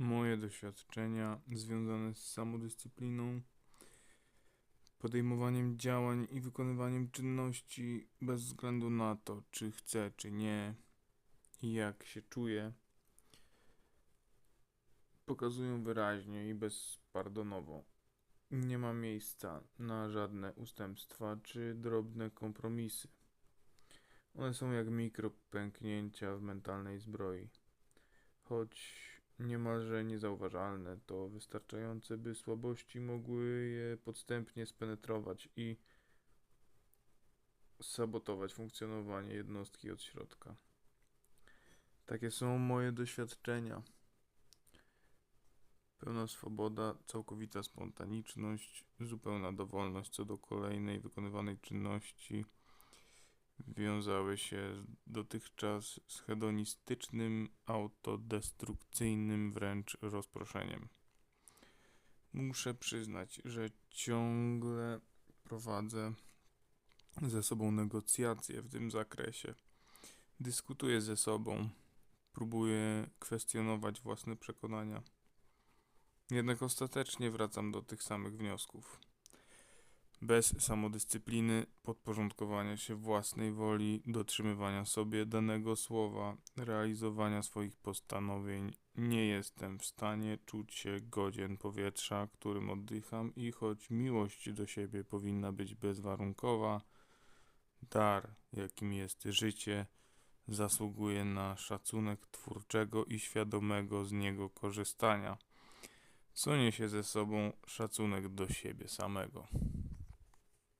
Moje doświadczenia związane z samodyscypliną, podejmowaniem działań i wykonywaniem czynności bez względu na to, czy chcę, czy nie, i jak się czuję, pokazują wyraźnie i bezpardonowo. Nie ma miejsca na żadne ustępstwa czy drobne kompromisy. One są jak mikropęknięcia w mentalnej zbroi. Choć niemalże niezauważalne, to wystarczające, by słabości mogły je podstępnie spenetrować i sabotować funkcjonowanie jednostki od środka. Takie są moje doświadczenia. Pełna swoboda, całkowita spontaniczność, zupełna dowolność co do kolejnej wykonywanej czynności wiązały się dotychczas z hedonistycznym, autodestrukcyjnym wręcz rozproszeniem. Muszę przyznać, że ciągle prowadzę ze sobą negocjacje w tym zakresie. Dyskutuję ze sobą, próbuję kwestionować własne przekonania. Jednak ostatecznie wracam do tych samych wniosków. Bez samodyscypliny, podporządkowania się własnej woli, dotrzymywania sobie danego słowa, realizowania swoich postanowień, nie jestem w stanie czuć się godzien powietrza, którym oddycham, i choć miłość do siebie powinna być bezwarunkowa, dar, jakim jest życie, zasługuje na szacunek twórczego i świadomego z niego korzystania co niesie ze sobą szacunek do siebie samego.